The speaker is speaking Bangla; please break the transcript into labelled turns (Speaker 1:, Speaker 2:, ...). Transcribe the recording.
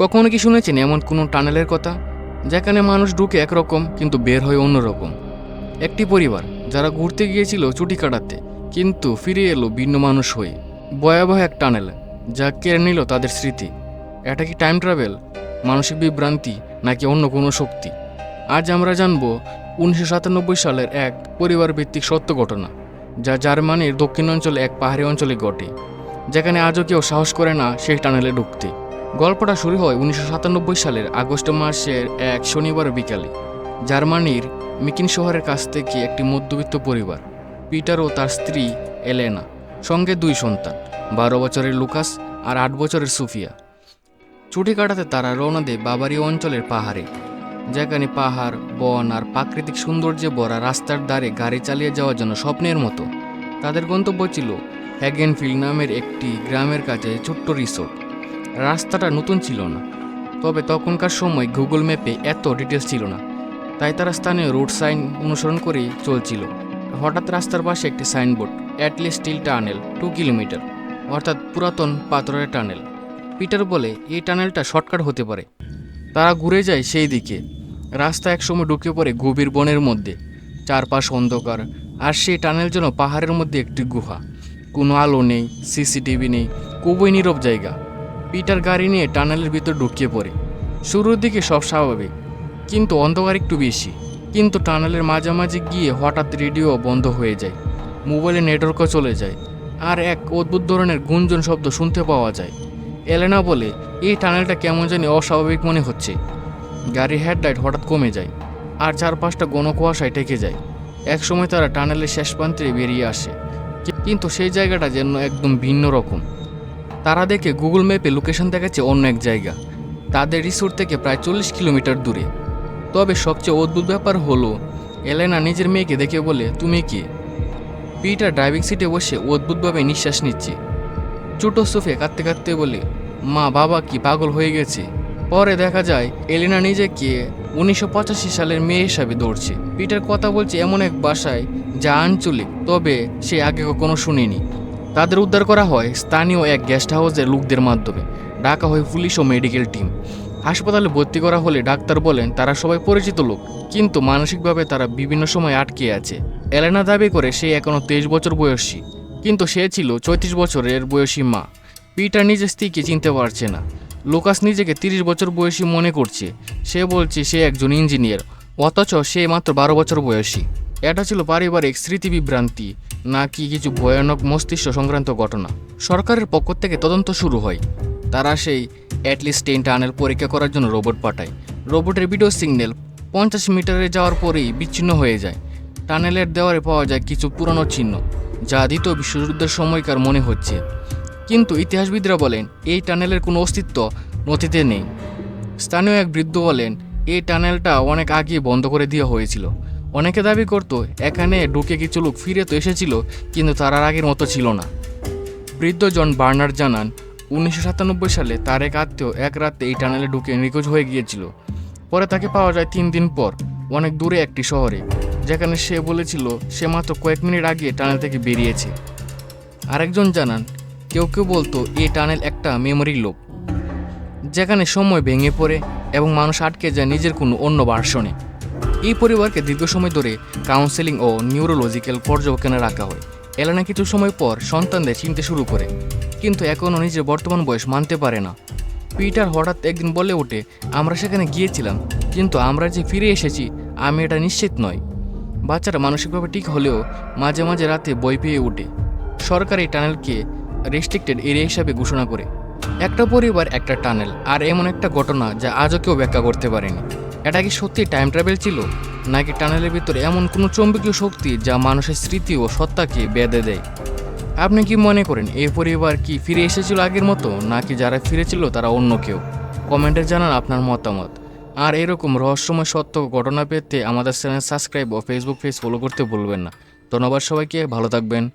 Speaker 1: কখনো কি শুনেছেন এমন কোনো টানেলের কথা? যেখানে মানুষ ঢুকে একরকম, কিন্তু বের হয় অন্যরকম। একটি পরিবার, যারা ঘুরতে গিয়েছিল ছুটি কাটাতে, কিন্তু ফিরে এলো ভিন্ন মানুষ হয়ে। ভয়াবহ এক টানেল, যা কেড়ে নিল তাদের স্মৃতি। এটা কি টাইম ট্রাভেল মানসিক বিভ্রান্তি, নাকি অন্য কোনো শক্তি? আজ আমরা জানব উনিশশো সাতানব্বই সালের এক পরিবার ভিত্তিক সত্য ঘটনা, যা জার্মানির দক্ষিণাঞ্চলে এক পাহাড়ি অঞ্চলে ঘটে, যেখানে আজও কেউ সাহস করে না সেই টানেলে ঢুকতে। গল্পটা শুরু হয় উনিশশো সাতানব্বই সালের আগস্ট মাসের এক শনিবার বিকালে। জার্মানির মিকিন শহরের কাছ থেকে একটি মধ্যবিত্ত পরিবার, পিটার ও তার স্ত্রী এলেনা, সঙ্গে দুই সন্তান, বারো বছরের লুকাস আর আট বছরের সুফিয়া। ছুটি কাটাতে তারা রওনা দেয় বাবারি অঞ্চলের পাহাড়ে, যেখানে পাহাড়, বন আর প্রাকৃতিক সৌন্দর্যে ভরা রাস্তার ধারে গাড়ি চালিয়ে যাওয়ার জন্য স্বপ্নের মতো। তাদের গন্তব্য ছিল হ্যাগেনফিল্ড নামের একটি গ্রামের কাছে ছোট্ট রিসোর্ট। রাস্তাটা নতুন ছিল না। তবে তখনকার সময় গুগল ম্যাপে এত ডিটেলস ছিল না। তাই তারা স্থানীয় রোড সাইন অনুসরণ করেই চলছিল। হঠাৎ রাস্তার পাশে একটি সাইনবোর্ড অ্যাটলি স্টিল টানেল টু কিলোমিটার অর্থাৎ পুরাতন পাথরের টানেল পিটার বলে, এই টানেলটা শর্টকাট হতে পারে। তারা ঘুরে যায় সেই দিকে। রাস্তা একসময় ঢুকে পড়ে গভীর বনের মধ্যে। চারপাশ অন্ধকার, আর সেই টানেল যেন পাহাড়ের মধ্যে একটি গুহা। কোনো আলো নেই সিসিটিভি নেই, খুবই নীরব জায়গা। পিটার গাড়ি নিয়ে টানেলের ভিতর ঢুকিয়ে পড়ে। শুরুর দিকে সব স্বাভাবিক, কিন্তু অন্ধকার একটু বেশি। কিন্তু টানেলের মাঝামাঝি গিয়ে হঠাৎ রেডিও বন্ধ হয়ে যায়, মোবাইলে নেটওয়ার্কও চলে যায়, আর এক অদ্ভুত ধরনের গুঞ্জন শব্দ শুনতে পাওয়া যায়। এলেনা বলে, এই টানেলটা কেমন জানি অস্বাভাবিক মনে হচ্ছে। গাড়ির হেডলাইট হঠাৎ কমে যায়, আর চারপাশটা ঘন কুয়াশায় টেকে যায়। একসময় তারা টানেলের শেষ প্রান্তে বেরিয়ে আসে, কিন্তু সেই জায়গাটা যেন একদম ভিন্ন রকম। তারা দেখে গুগল ম্যাপে লোকেশন দেখাচ্ছে অন্য এক জায়গা। তাদের রিসোর্ট থেকে প্রায় চল্লিশ কিলোমিটার দূরে। তবে সবচেয়ে অদ্ভুত ব্যাপার হলো, এলেনা নিজের মেয়েকে দেখে বলে, তুমি কি? পিটার ড্রাইভিং সিটে বসে অদ্ভুতভাবে নিঃশ্বাস নিচ্ছে। ছোট সোফে কাঁদতে কাঁদতে বলে, মা, বাবা কি পাগল হয়ে গেছে? পরে দেখা যায়, এলিনা নিজেকে উনিশশো পঁচাশি সালের মেয়ে হিসাবে দৌড়ছে পিটার কথা বলছে এমন এক বাসায় যা আঞ্চলিক, তবে সে আগে কখনো শুনেনি। তাদের উদ্ধার করা হয় স্থানীয় এক গেস্ট হাউসের লোকদের মাধ্যমে। ডাকা হয় পুলিশ ও মেডিকেল টিম। হাসপাতালে ভর্তি করা হলে ডাক্তার বলেন, তারা সবাই পরিচিত লোক, কিন্তু মানসিকভাবে তারা বিভিন্ন সময় আটকে আছে। এলেনা দাবি করে, সে এখনও তেইশ বছর বয়সী, কিন্তু সে ছিল চৌত্রিশ বছরের বয়সী মা। পিটার নিজের স্ত্রীকে চিনতে পারছে না। লোকাস নিজেকে তিরিশ বছর বয়সী মনে করছে। সে বলছে, সে একজন ইঞ্জিনিয়ার, অথচ সে মাত্র বারো বছর বয়সী। এটা ছিল পারিবারিক স্মৃতি বিভ্রান্তি নাকি কিছু ভয়ানক মস্তিষ্ক সংক্রান্ত ঘটনা? সরকারের পক্ষ থেকে তদন্ত শুরু হয়। তারা সেই অ্যাটলিস্ট টেন টানেল পরীক্ষা করার জন্য রোবট পাঠায়। রোবটের ভিডিও সিগন্যাল পঞ্চাশ মিটারে যাওয়ার পরেই বিচ্ছিন্ন হয়ে যায়। টানেলের দেওয়ারে পাওয়া যায় কিছু পুরনো চিহ্ন, যা দ্বিতীয় বিশ্বযুদ্ধের সময়কার মনে হচ্ছে। কিন্তু ইতিহাসবিদরা বলেন, এই টানেলের কোনো অস্তিত্ব নথিতে নেই। স্থানীয় এক বৃদ্ধ বলেন, এই টানেলটা অনেক আগে বন্ধ করে দেওয়া হয়েছিল। অনেকে দাবি করত, এখানে ঢুকে কিছু লোক ফিরে তো এসেছিল, কিন্তু তার আগের মতো ছিল না। বৃদ্ধ জন বার্নার্ড জানান, উনিশশো সাতানব্বই সালে তার এক আত্মীয় এক রাতে এই টানেলে ঢুকে নিখোঁজ হয়ে গিয়েছিল। পরে তাকে পাওয়া যায় তিন দিন পর, অনেক দূরে একটি শহরে, যেখানে সে বলেছিল সে মাত্র কয়েক মিনিট আগে টানেল থেকে বেরিয়েছে। আরেকজন জানান, কেউ কেউ বলতো এই টানেল একটা মেমোরি লোক। যেখানে সময় ভেঙে পড়ে এবং মানুষ আটকে যায় নিজের কোনো অন্য ভার্সনে এই পরিবারকে দীর্ঘ সময় ধরে কাউন্সেলিং ও নিউরোলজিক্যাল পর্যবেক্ষণে রাখা হয়। এলানা কিছু সময় পর সন্তানদের চিনতে শুরু করে, কিন্তু এখনও নিজের বর্তমান বয়স মানতে পারে না। পিটার হঠাৎ একদিন বলে ওঠে, আমরা সেখানে গিয়েছিলাম, কিন্তু আমরা যে ফিরে এসেছি, আমি এটা নিশ্চিত নয় বাচ্চারা মানসিকভাবে ঠিক হলেও মাঝে মাঝে রাতে বই পেয়ে ওঠে। সরকার এই টানেলকে রেস্ট্রিক্টেড এরিয়া হিসাবে ঘোষণা করে। একটা পরিবার, একটা টানেল, আর এমন একটা ঘটনা যা আজও কেউ ব্যাখ্যা করতে পারেনি। এটা কি সত্যি টাইম ট্রাভেল ছিল? নাকি টানেলের ভিতরে এমন কোনো চৌম্বকীয় শক্তি যা মানুষের স্মৃতি ও সত্তাকে বেঁধে দেয়? আপনি কি মনে করেন এই পরিবার কি ফিরে এসেছিল আগের মতো, নাকি যারা ফিরেছিল তারা অন্য কেউ? কমেন্টে জানান আপনার মতামত। আর এরকম রহস্যময় সত্য ঘটনা পেতে আমাদের চ্যানেল সাবস্ক্রাইব ও ফেসবুক পেজ ফলো করতে ভুলবেন না। ধন্যবাদ সবাইকে, ভালো থাকবেন।